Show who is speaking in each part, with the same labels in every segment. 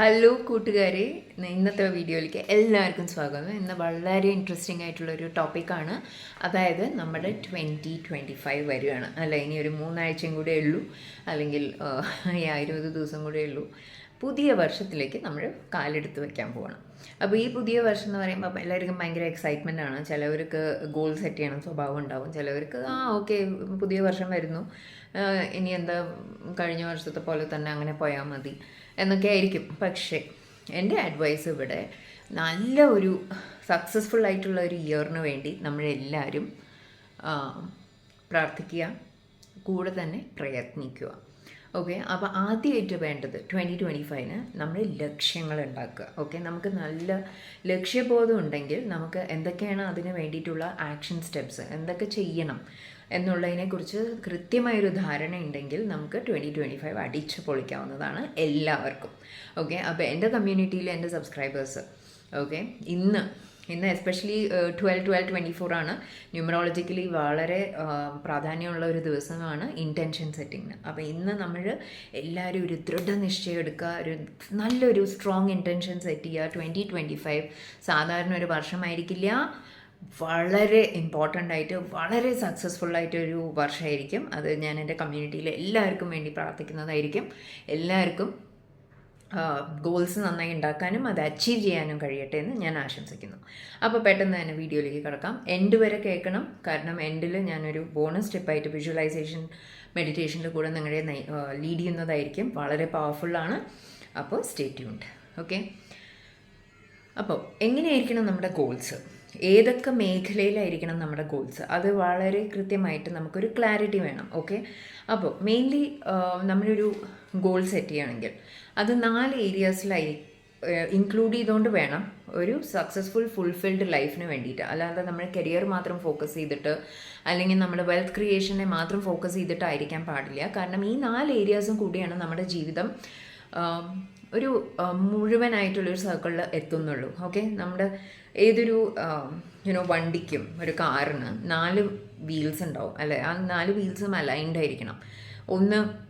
Speaker 1: Hello കൂട്ടുകാരെ. ഇന്നത്തെ വീഡിയോയിലേക്ക് എല്ലാവർക്കും സ്വാഗതം. ഇന്ന് വളരെ ഇൻട്രസ്റ്റിംഗ് ആയിട്ടുള്ള ഒരു ടോപ്പിക്കാണ് അതായത് നമ്മുടെ ട്വന്റി ട്വന്റി ഫൈവ് വരികയാണ്. അല്ല ഇനി ഒരു മൂന്നാഴ്ചയും കൂടെ ഉള്ളൂ. അല്ലെങ്കിൽ ഈ ഇരുപത് ദിവസം കൂടെ ഉള്ളൂ. പുതിയ വർഷത്തിലേക്ക് നമ്മൾ കാലെടുത്ത് വെക്കാൻ പോകണം അപ്പോൾ ഈ പുതിയ വർഷം എന്ന് പറയുമ്പോൾ എല്ലാവർക്കും ഭയങ്കര എക്സൈറ്റ്മെന്റ് ആണ്. ചിലവർക്ക് ഗോൾ സെറ്റ് ചെയ്യണം സ്വഭാവം ഉണ്ടാവും. ചിലവർക്ക് ആ ഓക്കെ പുതിയ വർഷം വരുന്നു. ഇനി എന്താ കഴിഞ്ഞ വർഷത്തെ പോലെ തന്നെ അങ്ങനെ പോയാൽ മതി. എന്നൊക്കെ ആയിരിക്കും പക്ഷേ എന്റെ അഡ്വൈസ് ഇവിടെ നല്ല ഒരു സക്സസ്ഫുൾ ആയിട്ടുള്ള ഒരു ഇയറിന് വേണ്ടി നമ്മളെല്ലാവരും പ്രാർത്ഥിക്കുക കൂടെ തന്നെ പ്രയത്നിക്കുക. ഓക്കെ അപ്പോൾ ആദ്യമായിട്ട് വേണ്ടത് ട്വന്റി ട്വന്റി ഫൈവിന് നമ്മൾ ലക്ഷ്യങ്ങൾ ഉണ്ടാക്കുക. ഓക്കെ നമുക്ക് നല്ല ലക്ഷ്യബോധം ഉണ്ടെങ്കിൽ നമുക്ക് എന്തൊക്കെയാണ് അതിന് വേണ്ടിയിട്ടുള്ള ആക്ഷൻ സ്റ്റെപ്സ് എന്തൊക്കെ ചെയ്യണം? എന്നുള്ളതിനെക്കുറിച്ച് കൃത്യമായൊരു ധാരണ ഉണ്ടെങ്കിൽ നമുക്ക് ട്വന്റി ട്വന്റി ഫൈവ് അടിച്ച് പൊളിക്കാവുന്നതാണ് എല്ലാവർക്കും. ഓക്കെ അപ്പോൾ എന്റെ കമ്മ്യൂണിറ്റിയിൽ എന്റെ സബ്സ്ക്രൈബേഴ്സ് ഓക്കെ ഇന്ന് ഇന്ന് especially twelve twelve twenty four ആണ് ന്യൂമറോളജിക്കലി വളരെ പ്രാധാന്യമുള്ള ഒരു ദിവസമാണ് ഇന്റൻഷൻ സെറ്റിങ്ങിന് അപ്പോൾ ഇന്ന് നമ്മൾ എല്ലാവരും ഒരു ദൃഢനിശ്ചയം എടുക്കുക ഒരു നല്ലൊരു സ്ട്രോങ് ഇന്റൻഷൻ സെറ്റ് ചെയ്യുക. ട്വന്റി ട്വന്റി ഫൈവ് സാധാരണ ഒരു വർഷമായിരിക്കില്ല. വളരെ ഇമ്പോർട്ടന്റ് ആയിട്ട് വളരെ സക്സസ്ഫുൾ ആയിട്ടൊരു വർഷമായിരിക്കും അത് ഞാൻ എന്റെ കമ്മ്യൂണിറ്റിയിലെ എല്ലാവർക്കും വേണ്ടി പ്രാർത്ഥിക്കുന്നതായിരിക്കും. എല്ലാവർക്കും ഗോൾസ് നന്നായി ഉണ്ടാക്കാനും അത് അച്ചീവ് ചെയ്യാനും കഴിയട്ടെ എന്ന് ഞാൻ ആശംസിക്കുന്നു. അപ്പോൾ പെട്ടെന്ന് തന്നെ വീഡിയോയിലേക്ക് കിടക്കാം. എൻഡ് വരെ കേൾക്കണം. കാരണം എൻഡിൽ ഞാനൊരു ബോണസ് സ്റ്റെപ്പായിട്ട് വിഷ്വലൈസേഷൻ മെഡിറ്റേഷനിൽ കൂടെ നിങ്ങളെ ലീഡ് ചെയ്യുന്നതായിരിക്കും. വളരെ പവർഫുള്ളാണ് അപ്പോൾ സ്റ്റേ ട്യൂൺഡ് ഓക്കെ അപ്പോൾ എങ്ങനെയായിരിക്കണം നമ്മുടെ ഗോൾസ് ഏതൊക്കെ മേഖലയിലായിരിക്കണം നമ്മുടെ ഗോൾസ് അത് വളരെ കൃത്യമായിട്ട് നമുക്കൊരു ക്ലാരിറ്റി വേണം ഓക്കെ അപ്പോൾ മെയിൻലി നമ്മളൊരു ഗോൾ സെറ്റ് ചെയ്യുകയാണെങ്കിൽ അത് നാല് ഏരിയാസിലായി ഇൻക്ലൂഡ് ചെയ്തുകൊണ്ട് വേണം ഒരു സക്സസ്ഫുൾ ഫുൾഫിൽഡ് ലൈഫിന് വേണ്ടിയിട്ട്. അല്ലാതെ നമ്മൾ കരിയർ മാത്രം ഫോക്കസ് ചെയ്തിട്ട് അല്ലെങ്കിൽ നമ്മുടെ വെൽത്ത് ക്രിയേഷനെ മാത്രം ഫോക്കസ് ചെയ്തിട്ടായിരിക്കാൻ പാടില്ല. കാരണം ഈ നാല് ഏരിയാസും കൂടിയാണ് നമ്മുടെ ജീവിതം ഒരു മുഴുവനായിട്ടുള്ളൊരു സർക്കിളിൽ എത്തുന്നുള്ളൂ ഓക്കെ നമ്മുടെ ഏതൊരു യുനോ വണ്ടിക്കും ഒരു കാറിന് നാല് വീൽസ് ഉണ്ടാവും. അല്ലെ? ആ നാല് വീൽസും അലൈൻഡ് ആയിരിക്കണം. ഒന്ന്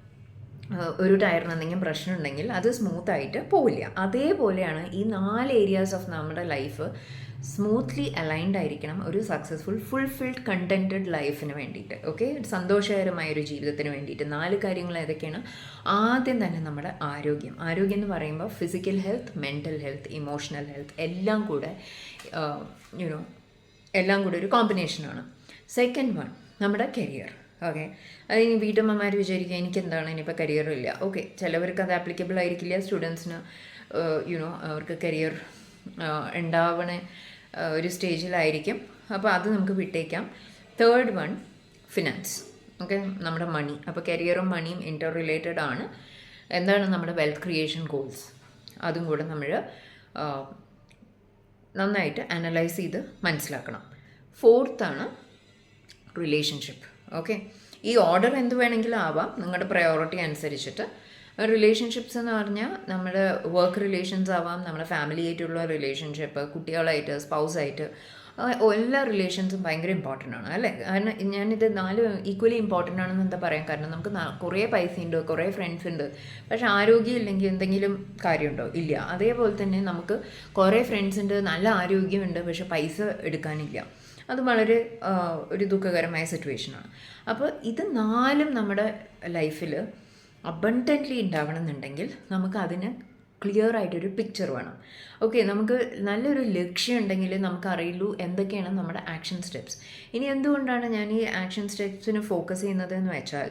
Speaker 1: ഒരു ടയറിന് എന്തെങ്കിലും പ്രശ്നം ഉണ്ടെങ്കിൽ അത് സ്മൂത്ത് ആയിട്ട് പോവില്ല. അതേപോലെയാണ് ഈ നാല് ഏരിയാസ് ഓഫ് നമ്മുടെ ലൈഫ് സ്മൂത്ത്ലി അലൈൻഡ് ആയിരിക്കണം ഒരു സക്സസ്ഫുൾ ഫുൾഫിൽഡ് കണ്ടന്റഡ് ലൈഫിന് വേണ്ടിയിട്ട്. ഓക്കെ സന്തോഷകരമായ ഒരു ജീവിതത്തിന് വേണ്ടിയിട്ട്. നാല് കാര്യങ്ങൾ ഏതൊക്കെയാണ്? ആദ്യം തന്നെ നമ്മുടെ ആരോഗ്യം. ആരോഗ്യം എന്ന് പറയുമ്പോൾ physical health mental health emotional health എല്ലാം കൂടെ യുനോ എല്ലാം കൂടെ ഒരു കോമ്പിനേഷനാണ് സെക്കൻഡ് വൺ നമ്മുടെ കരിയർ ഓക്കെ അത് ഇനി വീട്ടമ്മമാർ വിചാരിക്കുക എനിക്കെന്താണ്? ഇനിയിപ്പോൾ കരിയറില്ല ഓക്കെ ചിലവർക്ക് അത് ആപ്ലിക്കബിൾ ആയിരിക്കില്ല. സ്റ്റുഡൻസിന് യുനോ അവർക്ക് കരിയർ ഉണ്ടാവണ ഒരു സ്റ്റേജിലായിരിക്കും അപ്പോൾ അത് നമുക്ക് വിട്ടേക്കാം. തേർഡ് വൺ ഫിനാൻസ് ഓക്കെ നമ്മുടെ മണി അപ്പോൾ കരിയറും മണിയും ഇന്റർ റിലേറ്റഡ് ആണ്. എന്താണ് നമ്മുടെ വെൽത്ത് ക്രിയേഷൻ ഗോൾസ് അതും കൂടെ നമ്മൾ നന്നായിട്ട് അനലൈസ് ചെയ്ത് മനസ്സിലാക്കണം. ഫോർത്താണ് റിലേഷൻഷിപ്പ് ഓക്കെ ഈ ഓർഡർ എന്ത് വേണമെങ്കിലും ആവാം. നിങ്ങളുടെ പ്രയോറിറ്റി അനുസരിച്ചിട്ട്. റിലേഷൻഷിപ്സ് എന്ന് പറഞ്ഞാൽ നമ്മുടെ വർക്ക് റിലേഷൻസ് ആവാം. നമ്മുടെ ഫാമിലി ആയിട്ടുള്ള റിലേഷൻഷിപ്പ് കുട്ടികളായിട്ട് സ്പൗസായിട്ട് എല്ലാ റിലേഷൻസും ഭയങ്കര ഇമ്പോർട്ടന്റ് ആണ് അല്ലേ? കാരണം ഞാനിത് നാല് ഈക്വലി ഇമ്പോർട്ടന്റ് ആണെന്ന് എന്താ പറയാം കാരണം നമുക്ക് കുറേ പൈസ ഉണ്ട് കുറേ ഫ്രണ്ട്സ് ഉണ്ട് പക്ഷേ ആരോഗ്യം ഇല്ലെങ്കിൽ എന്തെങ്കിലും കാര്യമുണ്ടോ? ഇല്ല. അതേപോലെ തന്നെ നമുക്ക് കുറേ ഫ്രണ്ട്സ് ഉണ്ട് നല്ല ആരോഗ്യമുണ്ട് പക്ഷെ പൈസ എടുക്കാനില്ല. അത് വളരെ ഒരു ദുഃഖകരമായ സിറ്റുവേഷനാണ് അപ്പോൾ ഇത് നാലും നമ്മുടെ ലൈഫിൽ അബണ്ടന്റ്ലി ഉണ്ടാവണം എന്നുണ്ടെങ്കിൽ നമുക്ക് അതിന് ക്ലിയർ ആയിട്ടൊരു പിക്ചർ വേണം. ഓക്കെ നമുക്ക് നല്ലൊരു ലക്ഷ്യം ഉണ്ടെങ്കിൽ നമുക്കറിയുള്ളൂ എന്തൊക്കെയാണ് നമ്മുടെ ആക്ഷൻ സ്റ്റെപ്സ് ഇനി എന്തുകൊണ്ടാണ് ഞാൻ ഈ ആക്ഷൻ സ്റ്റെപ്സിന് ഫോക്കസ് ചെയ്യുന്നത് എന്ന് വെച്ചാൽ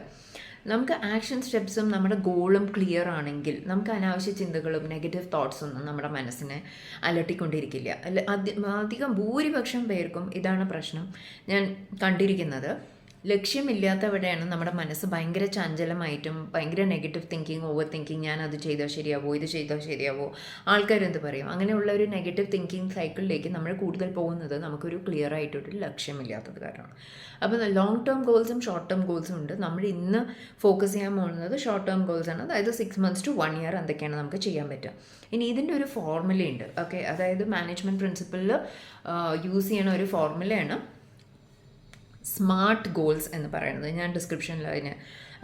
Speaker 1: നമുക്ക് ആക്ഷൻ സ്റ്റെപ്സും നമ്മുടെ ഗോളും ക്ലിയർ ആണെങ്കിൽ നമുക്ക് അനാവശ്യ ചിന്തകളും നെഗറ്റീവ് തോട്ട്സ് ഒന്നും നമ്മുടെ മനസ്സിനെ അലട്ടിക്കൊണ്ടിരിക്കില്ല. അല്ല അധി- അധികം ഭൂരിപക്ഷം പേർക്കും ഇതാണ് പ്രശ്നം. ഞാൻ കണ്ടിരിക്കുന്നത് ലക്ഷ്യമില്ലാത്തവിടെയാണ് നമ്മുടെ മനസ്സ് ഭയങ്കര ചഞ്ചലമായിട്ടും ഭയങ്കര നെഗറ്റീവ് തിങ്കിങ് ഓവർ തിങ്കിങ് ഞാൻ അത് ചെയ്തോ ശരിയാവോ ഇത് ചെയ്തോ ശരിയാവോ ആൾക്കാരെന്ത് പറയും? അങ്ങനെയുള്ള ഒരു നെഗറ്റീവ് തിങ്കിങ് സൈക്കിളിലേക്ക് നമ്മൾ കൂടുതൽ പോകുന്നത് നമുക്കൊരു ക്ലിയർ ആയിട്ടൊരു ലക്ഷ്യമില്ലാത്തത് കാരണമാണ്. അപ്പോൾ ലോങ് ടേം ഗോൾസും ഷോർട്ട് ടേം ഗോൾസും ഉണ്ട്. നമ്മൾ ഇന്ന് ഫോക്കസ് ചെയ്യാൻ പോകുന്നത് ഷോർട്ട് ടേം ഗോൾസാണ് അതായത് six months to one year എന്തൊക്കെയാണ് നമുക്ക് ചെയ്യാൻ പറ്റുക. ഇനി ഇതിന്റെ ഒരു ഫോർമുലയുണ്ട് ഓക്കെ അതായത് മാനേജ്മെന്റ് പ്രിൻസിപ്പിളിൽ യൂസ് ചെയ്യണ ഒരു ഫോർമുലയാണ് സ്മാർട്ട് ഗോൾസ് എന്ന് പറയുന്നത്. ഞാൻ ഡിസ്ക്രിപ്ഷനിൽ അതിന്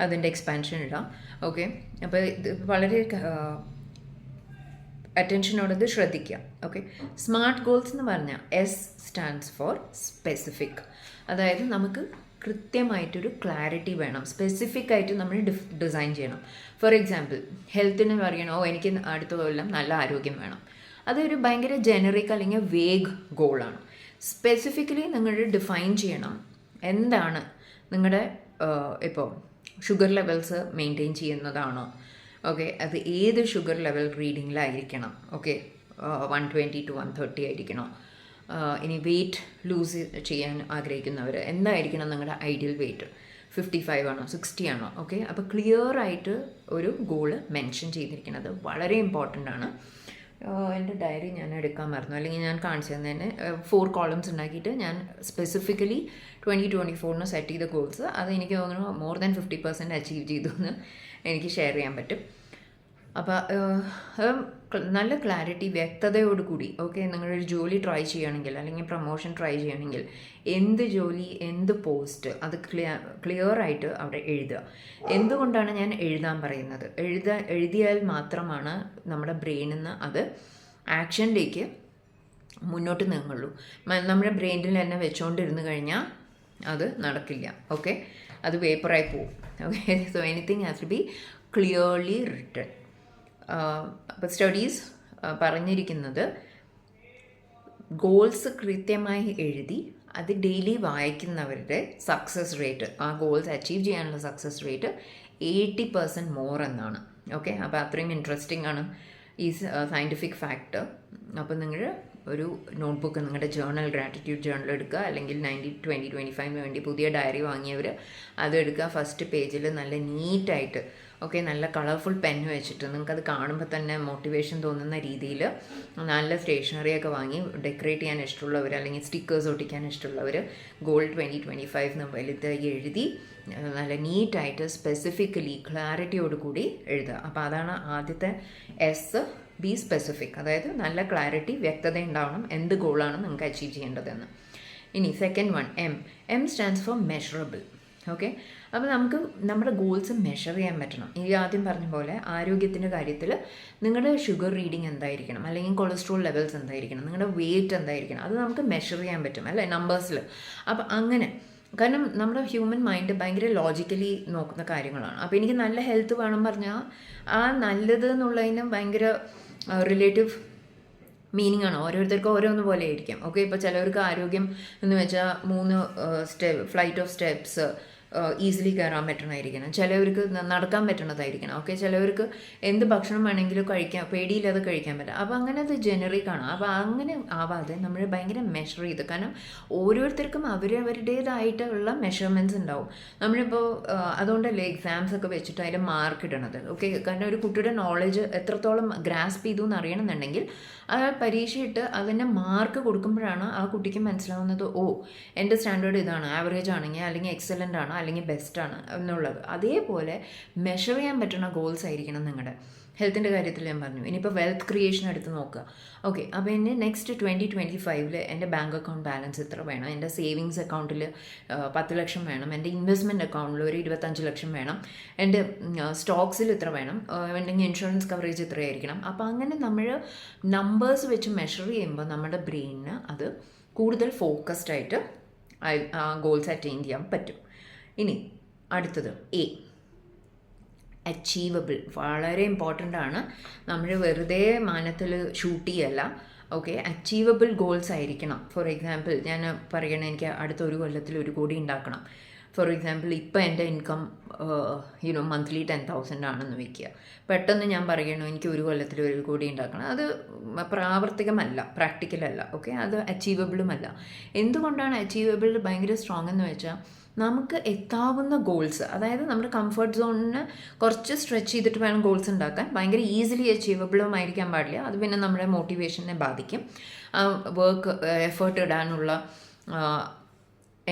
Speaker 1: അതിന്റെ എക്സ്പാൻഷൻ ഇടാം. ഓക്കെ അപ്പോൾ ഇത് വളരെ അറ്റൻഷനോടത് ശ്രദ്ധിക്കുക. ഓക്കെ സ്മാർട്ട് ഗോൾസ് എന്ന് പറഞ്ഞാൽ എസ് സ്റ്റാൻഡ്സ് ഫോർ സ്പെസിഫിക് അതായത് നമുക്ക് കൃത്യമായിട്ടൊരു ക്ലാരിറ്റി വേണം. സ്പെസിഫിക് ആയിട്ട് നമ്മൾ ഡിസൈൻ ചെയ്യണം. ഫോർ എക്സാമ്പിൾ ഹെൽത്തിന് പറയണോ "ഓ, എനിക്ക് അടുത്ത കൊല്ലം നല്ല ആരോഗ്യം വേണം. അതൊരു ഭയങ്കര ജനറിക് അല്ലെങ്കിൽ വേഗ് ഗോളാണ് സ്പെസിഫിക്കലി നിങ്ങൾ ഡിഫൈൻ ചെയ്യണം എന്താണ് നിങ്ങളുടെ ഇപ്പോൾ ഷുഗർ ലെവൽസ് മെയിന്റെയിൻ ചെയ്യുന്നതാണോ? ഓക്കെ അത് ഏത് sugar level റീഡിങ്ങിലായിരിക്കണം okay one twenty to one thirty ആയിരിക്കണോ? ഇനി വെയിറ്റ് ലൂസ് ചെയ്യാൻ ആഗ്രഹിക്കുന്നവർ എന്തായിരിക്കണം നിങ്ങളുടെ ഐഡിയൽ വെയിറ്റ് ഫിഫ്റ്റി ഫൈവ് ആണോ സിക്സ്റ്റി ആണോ? ഓക്കെ അപ്പോൾ ക്ലിയർ ആയിട്ട് ഒരു ഗോൾ മെൻഷൻ ചെയ്തിരിക്കുന്നത് വളരെ ഇമ്പോർട്ടന്റ് ആണ്. എന്റെ ഡയറി ഞാൻ എടുക്കാൻ മറന്നു. അല്ലെങ്കിൽ ഞാൻ കാണിച്ചു തന്നെ. ഫോർ കോളംസ് ഉണ്ടാക്കിയിട്ട് ഞാൻ സ്പെസിഫിക്കലി ട്വന്റി ട്വന്റി ഫോറിന് സെറ്റ് ചെയ്ത ഗോൾസ് അത് എനിക്ക് തോന്നുന്നു more than fifty percent achieve ചെയ്തു എന്ന് എനിക്ക് ഷെയർ ചെയ്യാൻ പറ്റും. അപ്പോൾ നല്ല ക്ലാരിറ്റി വ്യക്തതയോടുകൂടി ഓക്കെ നിങ്ങളൊരു ജോലി ട്രൈ ചെയ്യുകയാണെങ്കിൽ അല്ലെങ്കിൽ പ്രൊമോഷൻ ട്രൈ ചെയ്യുകയാണെങ്കിൽ എന്ത് ജോലി എന്ത് പോസ്റ്റ് അത് ക്ലിയർ ക്ലിയർ ആയിട്ട് അവിടെ എഴുതുക. എന്തുകൊണ്ടാണ് ഞാൻ എഴുതാൻ പറയുന്നത്? എഴുതാ എഴുതിയാൽ മാത്രമാണ് നമ്മുടെ ബ്രെയിനിൽ നിന്ന് അത് ആക്ഷനിലേക്ക് മുന്നോട്ട് നീങ്ങുള്ളൂ. നമ്മുടെ ബ്രെയിനിൽ തന്നെ വെച്ചുകൊണ്ടിരുന്ന് കഴിഞ്ഞാൽ അത് നടക്കില്ല ഓക്കെ അത് വേപ്പറായി പോവും okay so anything has to be clearly written അപ്പോൾ സ്റ്റഡീസ് പറഞ്ഞിരിക്കുന്നത് ഗോൾസ് കൃത്യമായി എഴുതി അത് ഡെയിലി വായിക്കുന്നവരുടെ സക്സസ് റേറ്റ് ആ ഗോൾസ് അച്ചീവ് ചെയ്യാനുള്ള success rate eighty percent more എന്നാണ്. ഓക്കെ അപ്പോൾ അത്രയും ഇൻട്രസ്റ്റിംഗ് ആണ് ഈ സയന്റിഫിക് ഫാക്ട് അപ്പോൾ നിങ്ങൾ ഒരു നോട്ട്ബുക്ക് നിങ്ങളുടെ ജേർണൽ ഗ്രാറ്റിറ്റ്യൂഡ് ജേർണൽ എടുക്കുക. അല്ലെങ്കിൽ നയന്റി ട്വന്റി ട്വന്റി ഫൈവിന് വേണ്ടി പുതിയ ഡയറി വാങ്ങിയവർ അത് എടുക്കുക. ഫസ്റ്റ് പേജിൽ നല്ല നീറ്റായിട്ട് ഓക്കെ നല്ല കളർഫുൾ പെന്ന് വെച്ചിട്ട് നിങ്ങൾക്ക് അത് കാണുമ്പോൾ തന്നെ മോട്ടിവേഷൻ തോന്നുന്ന രീതിയിൽ നല്ല സ്റ്റേഷനറി ഒക്കെ വാങ്ങി ഡെക്കറേറ്റ് ചെയ്യാൻ ഇഷ്ടമുള്ളവർ അല്ലെങ്കിൽ സ്റ്റിക്കേഴ്സ് ഒട്ടിക്കാൻ ഇഷ്ടമുള്ളവർ ഗോൾഡ് ട്വന്റി ട്വന്റി ഫൈവ് വലുത് എഴുതി നല്ല നീറ്റായിട്ട് സ്പെസിഫിക്കലി ക്ലാരിറ്റിയോട് കൂടി എഴുതുക. അപ്പോൾ അതാണ് ആദ്യത്തെ എസ് ബി സ്പെസിഫിക് അതായത് നല്ല ക്ലാരിറ്റി വ്യക്തത ഉണ്ടാവണം എന്ത് ഗോളാണ് നിങ്ങൾക്ക് അച്ചീവ് ചെയ്യേണ്ടതെന്ന്. ഇനി second one M M stands for measurable okay അപ്പോൾ നമുക്ക് നമ്മുടെ ഗോൾസ് മെഷർ ചെയ്യാൻ പറ്റണം. ഈ ആദ്യം പറഞ്ഞ പോലെ ആരോഗ്യത്തിന്റെ കാര്യത്തിൽ നിങ്ങളുടെ ഷുഗർ റീഡിങ് എന്തായിരിക്കണം? അല്ലെങ്കിൽ കൊളസ്ട്രോൾ ലെവൽസ് എന്തായിരിക്കണം? നിങ്ങളുടെ വെയിറ്റ് എന്തായിരിക്കണം? അത് നമുക്ക് മെഷർ ചെയ്യാൻ പറ്റും അല്ലേ? നമ്പേഴ്സിൽ അപ്പോൾ അങ്ങനെ. കാരണം നമ്മുടെ ഹ്യൂമൻ മൈൻഡ് ഭയങ്കര ലോജിക്കലി നോക്കുന്ന കാര്യങ്ങളാണ്. അപ്പോൾ എനിക്ക് നല്ല ഹെൽത്ത് വേണം പറഞ്ഞാൽ ആ നല്ലത് എന്നുള്ളതിന് ഭയങ്കര റിലേറ്റീവ് മീനിങ് ആണ്. ഓരോരുത്തർക്കും ഓരോന്ന് പോലെ ആയിരിക്കും. ഓക്കെ ഇപ്പോൾ ചിലവർക്ക് ആരോഗ്യം എന്ന് വെച്ചാൽ മൂന്ന് സ്റ്റെ ഫ്ലൈറ്റ് ഓഫ് സ്റ്റെപ്സ് ഈസിലി കയറാൻ പറ്റണമായിരിക്കണം ചിലവർക്ക് നടക്കാൻ പറ്റണതായിരിക്കണം. ഓക്കെ ചിലവർക്ക് എന്ത് ഭക്ഷണം വേണമെങ്കിലും കഴിക്കാൻ പേടിയില്ലാതെ കഴിക്കാൻ പറ്റും അപ്പോൾ അങ്ങനെ അത് ജനറിക് ആണ് അപ്പോൾ അങ്ങനെ ആവാതെ നമ്മൾ ഭയങ്കര മെഷർ ചെയ്ത്. കാരണം ഓരോരുത്തർക്കും അവരവരുടേതായിട്ടുള്ള മെഷർമെന്റ്സ് ഉണ്ടാവും. നമ്മളിപ്പോൾ അതുകൊണ്ടല്ലേ എക്സാംസ് ഒക്കെ വെച്ചിട്ട് അതിൽ മാർക്ക് ഇടണത്. ഓക്കെ കാരണം ഒരു കുട്ടിയുടെ നോളജ് എത്രത്തോളം ഗ്രാസ്പ് ചെയ്തു എന്ന് അറിയണമെന്നുണ്ടെങ്കിൽ പരീക്ഷ പരീക്ഷയിട്ട് അതിന്റെ മാർക്ക് കൊടുക്കുമ്പോഴാണ് ആ കുട്ടിക്ക് മനസ്സിലാവുന്നത് ഓ എന്റെ സ്റ്റാൻഡേർഡ് ഇതാണ്. ആവറേജ് ആണെങ്കിൽ അല്ലെങ്കിൽ എക്സലന്റ് ആണ്. അല്ലെങ്കിൽ ബെസ്റ്റാണ് എന്നുള്ളത്. അതേപോലെ മെഷർ ചെയ്യാൻ പറ്റുന്ന ഗോൾസ് ആയിരിക്കണം നിങ്ങളുടെ ഹെൽത്തിന്റെ കാര്യത്തിൽ ഞാൻ പറഞ്ഞു. ഇനിയിപ്പോൾ വെൽത്ത് ക്രിയേഷൻ എടുത്ത് നോക്കുക. ഓക്കെ അപ്പോൾ എന്റെ നെക്സ്റ്റ് ട്വന്റി ട്വന്റി ഫൈവിൽ എന്റെ ബാങ്ക് അക്കൗണ്ട് ബാലൻസ് എത്ര വേണം? എന്റെ സേവിങ്സ് അക്കൗണ്ടിൽ പത്ത് ലക്ഷം വേണം. എന്റെ ഇൻവെസ്റ്റ്മെന്റ് അക്കൗണ്ടിൽ ഒരു ഇരുപത്തഞ്ച് ലക്ഷം വേണം. എന്റെ സ്റ്റോക്സിൽ ഇത്ര വേണം? അല്ലെങ്കിൽ ഇൻഷുറൻസ് കവറേജ് ഇത്രയായിരിക്കണം അപ്പോൾ അങ്ങനെ നമ്മൾ നമ്പേഴ്സ് വെച്ച് മെഷർ ചെയ്യുമ്പോൾ നമ്മുടെ ബ്രെയിനിന് അത് കൂടുതൽ ഫോക്കസ്ഡ് ആയിട്ട് ഗോൾസ് അറ്റൈൻ ചെയ്യാൻ പറ്റും. ഇനി അടുത്തത് എ അച്ചീവബിൾ വളരെ ഇമ്പോർട്ടന്റ് ആണ്. നമ്മൾ വെറുതെ മാനത്തിൽ ഷൂട്ട് ചെയ്യല്ല. ഓക്കെ അച്ചീവബിൾ ഗോൾസ് ആയിരിക്കണം. ഫോർ എക്സാമ്പിൾ ഞാൻ പറയണേ എനിക്ക് അടുത്ത ഒരു കൊല്ലത്തിൽ ഒരു കോടി ഉണ്ടാക്കണം. ഫോർ എക്സാമ്പിൾ ഇപ്പോൾ എന്റെ income you know monthly ten thousand ആണെന്ന് വയ്ക്കുക പെട്ടെന്ന് ഞാൻ പറയണു എനിക്ക് ഒരു കൊല്ലത്തിൽ ഒരു കോടി ഉണ്ടാക്കണം. അത് പ്രാവർത്തികമല്ല പ്രാക്ടിക്കലല്ല ഓക്കെ അത് അച്ചീവബിളുമല്ല എന്തുകൊണ്ടാണ് അച്ചീവബിൾ ഭയങ്കര സ്ട്രോങ് എന്ന് വെച്ചാൽ നമുക്ക് എത്താവുന്ന ഗോൾസ് അതായത് നമ്മുടെ കംഫർട്ട് സോണിന് കുറച്ച് സ്ട്രെച്ച് ചെയ്തിട്ട് വേണം ഗോൾസ് ഉണ്ടാക്കാൻ. ഭയങ്കര ഈസിലി അച്ചീവബിളും ആയിരിക്കാൻ പാടില്ല. അത് പിന്നെ നമ്മുടെ മോട്ടിവേഷനെ ബാധിക്കും. വർക്ക് എഫേർട്ട് ഇടാനുള്ള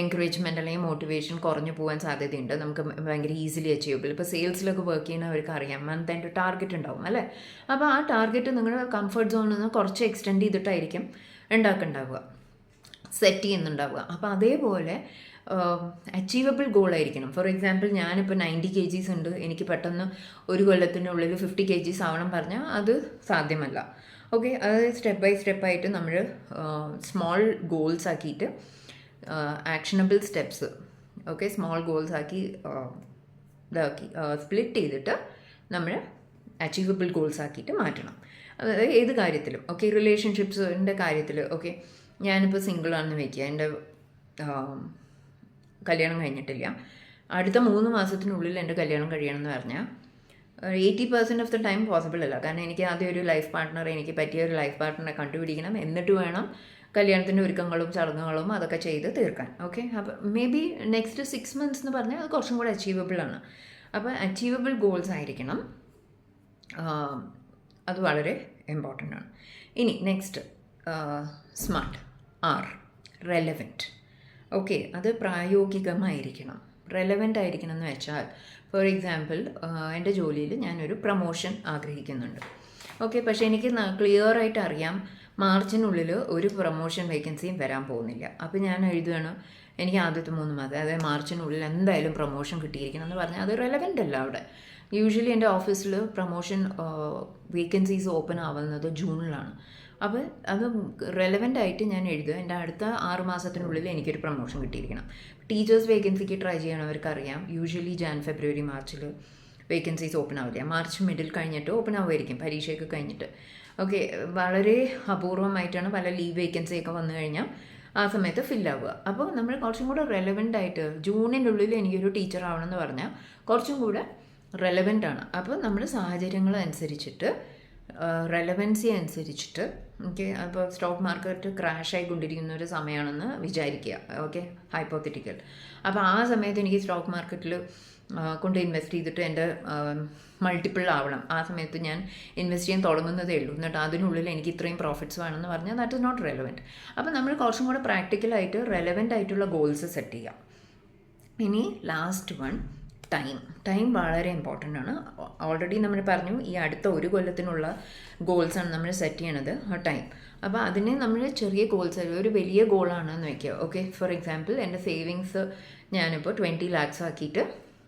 Speaker 1: എൻകറേജ്മെന്റ് അല്ലെങ്കിൽ മോട്ടിവേഷൻ കുറഞ്ഞു പോകാൻ സാധ്യതയുണ്ട്. നമുക്ക് ഭയങ്കര ഈസിലി അച്ചീവബിൾ ഇപ്പോൾ സെയിൽസിലൊക്കെ വർക്ക് ചെയ്യുന്നവർക്ക് അറിയാം മന്ത് എന്റെ ടാർഗറ്റ് ഉണ്ടാവും അല്ലേ? അപ്പോൾ ആ ടാർഗറ്റ് നിങ്ങളുടെ കംഫർട്ട് സോണിൽ നിന്ന് കുറച്ച് എക്സ്റ്റെൻഡ് ചെയ്തിട്ടായിരിക്കും ഉണ്ടാക്കുന്നുണ്ടാവുക സെറ്റ് ചെയ്യുന്നുണ്ടാവുക. അപ്പോൾ അതേപോലെ അച്ചീവബിൾ ഗോളായിരിക്കണം ഫോർ എക്സാമ്പിൾ ഞാനിപ്പോൾ നയന്റി കെ ജീസ് ഉണ്ട്. എനിക്ക് പെട്ടെന്ന് ഒരു കൊല്ലത്തിനുള്ളിൽ ഫിഫ്റ്റി കെ ജീസ് ആവണം പറഞ്ഞാൽ അത് സാധ്യമല്ല. ഓക്കെ അത് സ്റ്റെപ്പ് ബൈ സ്റ്റെപ്പായിട്ട് നമ്മൾ സ്മോൾ ഗോൾസ് ആക്കിയിട്ട് actionable steps okay small goals ആക്കി ഇതാക്കി സ്പ്ലിറ്റ് ചെയ്തിട്ട് നമ്മൾ അച്ചീവബിൾ ഗോൾസ് ആക്കിയിട്ട് മാറ്റണം. അതായത് ഏത് കാര്യത്തിലും ഓക്കെ റിലേഷൻഷിപ്സിന്റെ കാര്യത്തിൽ ഓക്കെ ഞാനിപ്പോൾ സിംഗിളാണെന്ന് വയ്ക്കുക എന്റെ കല്യാണം കഴിഞ്ഞിട്ടില്ല. അടുത്ത മൂന്ന് മാസത്തിനുള്ളിൽ എന്റെ കല്യാണം കഴിയണം എന്ന് പറഞ്ഞാൽ eighty percent of the time possible അല്ല. കാരണം എനിക്ക് ആദ്യം ഒരു ലൈഫ് പാർട്ട്ണർ എനിക്ക് പറ്റിയ ഒരു ലൈഫ് പാർട്ട്ണറെ കണ്ടുപിടിക്കണം. എന്നിട്ട് വേണം കല്യാണത്തിന്റെ ഒരുക്കങ്ങളും ചടങ്ങുകളും അതൊക്കെ ചെയ്ത് തീർക്കാൻ. ഓക്കെ അപ്പോൾ maybe next six months എന്ന് പറഞ്ഞാൽ അത് കുറച്ചും കൂടെ അച്ചീവബിൾ ആണ്. അപ്പോൾ അച്ചീവബിൾ ഗോൾസ് ആയിരിക്കണം. അത് വളരെ ഇമ്പോർട്ടന്റ് ആണ്. ഇനി next smart R relevant okay അത് പ്രായോഗികമായിരിക്കണം. റെലവന്റ് ആയിരിക്കണം എന്ന് വെച്ചാൽ ഫോർ എക്സാമ്പിൾ എന്റെ ജോലിയിൽ ഞാനൊരു പ്രൊമോഷൻ ആഗ്രഹിക്കുന്നുണ്ട്. ഓക്കെ പക്ഷേ എനിക്ക് ക്ലിയർ ആയിട്ട് അറിയാം മാർച്ചിനുള്ളിൽ ഒരു പ്രൊമോഷൻ വേക്കൻസിയും വരാൻ പോകുന്നില്ല. അപ്പോൾ ഞാൻ എഴുതുകയാണ് എനിക്ക് ആദ്യത്തെ മൂന്ന് മാസം അതായത് മാർച്ചിനുള്ളിൽ എന്തായാലും പ്രൊമോഷൻ കിട്ടിയിരിക്കണം എന്ന് പറഞ്ഞാൽ അത് റെലവെന്റ് അല്ല അവിടെ. യൂഷ്വലി എന്റെ ഓഫീസിൽ പ്രൊമോഷൻ വേക്കൻസീസ് ഓപ്പൺ ആവുന്നത് ജൂണിലാണ്. അപ്പോൾ അത് റെലവെന്റ് ആയിട്ട് ഞാൻ എഴുതുക എന്റെ അടുത്ത ആറ് മാസത്തിനുള്ളിൽ എനിക്കൊരു പ്രൊമോഷൻ കിട്ടിയിരിക്കണം. ടീച്ചേഴ്സ് വേക്കൻസിക്ക് ട്രൈ ചെയ്യണവർക്ക് അറിയാം യൂഷ്വലി ജാൻ ഫെബ്രുവരി മാർച്ചിൽ വേക്കൻസീസ് ഓപ്പൺ ആവില്ല. മാർച്ച് മിഡിൽ കഴിഞ്ഞിട്ട് ഓപ്പൺ ആവുമായിരിക്കും പരീക്ഷയൊക്കെ കഴിഞ്ഞിട്ട്. ഓക്കെ വളരെ അപൂർവമായിട്ടാണ് പല ലീവ് വേക്കൻസി ഒക്കെ വന്നു കഴിഞ്ഞാൽ ആ സമയത്ത് ഫില്ലാവുക അപ്പോൾ നമ്മൾ കുറച്ചും കൂടെ റെലവെന്റ് ആയിട്ട് ജൂണിന്റെ ഉള്ളിൽ എനിക്കൊരു ടീച്ചർ ആവണമെന്ന് പറഞ്ഞാൽ കുറച്ചും കൂടെ റെലവെന്റ് ആണ്. അപ്പോൾ നമ്മൾ സാഹചര്യങ്ങൾ അനുസരിച്ചിട്ട് റെലവൻസി അനുസരിച്ചിട്ട് ഓക്കെ അപ്പോൾ സ്റ്റോക്ക് മാർക്കറ്റ് ക്രാഷ് ആയിക്കൊണ്ടിരിക്കുന്ന ഒരു സമയമാണെന്ന് വിചാരിക്കുക. ഓക്കെ ഹൈപ്പോത്തറ്റിക്കൽ അപ്പോൾ ആ സമയത്ത് എനിക്ക് സ്റ്റോക്ക് മാർക്കറ്റിൽ കൊണ്ട് ഇൻവെസ്റ്റ് ചെയ്തിട്ട് എന്റെ മൾട്ടിപ്പിൾ ആവണം. ആ സമയത്ത് ഞാൻ ഇൻവെസ്റ്റ് ചെയ്യാൻ തുടങ്ങുന്നതേ ഉള്ളൂ. എന്നിട്ട് അതിനുള്ളിൽ എനിക്ക് ഇത്രയും പ്രോഫിറ്റ്സ് വേണമെന്ന് പറഞ്ഞാൽ ദാറ്റ് ഇസ് നോട്ട് റെലവന്റ് അപ്പോൾ നമ്മൾ കുറച്ചും കൂടെ പ്രാക്ടിക്കലായിട്ട് റെലവന്റ് ആയിട്ടുള്ള ഗോൾസ് സെറ്റ് ചെയ്യാം. ഇനി ലാസ്റ്റ് വൺ ടൈം ടൈം വളരെ ഇമ്പോർട്ടന്റ് ആണ്. ഓൾറെഡി നമ്മൾ പറഞ്ഞു ഈ അടുത്ത ഒരു കൊല്ലത്തിനുള്ള ഗോൾസാണ് നമ്മൾ സെറ്റ് ചെയ്യണത് ആ ടൈം അപ്പോൾ അതിനെ നമ്മൾ ചെറിയ ഗോൾസ് ഒരു വലിയ ഗോളാണെന്ന് വയ്ക്കുക ഓക്കെ ഫോർ എക്സാമ്പിൾ എന്റെ സേവിങ്സ് ഞാനിപ്പോൾ ട്വന്റി ലാക്സ് ആക്കിയിട്ട്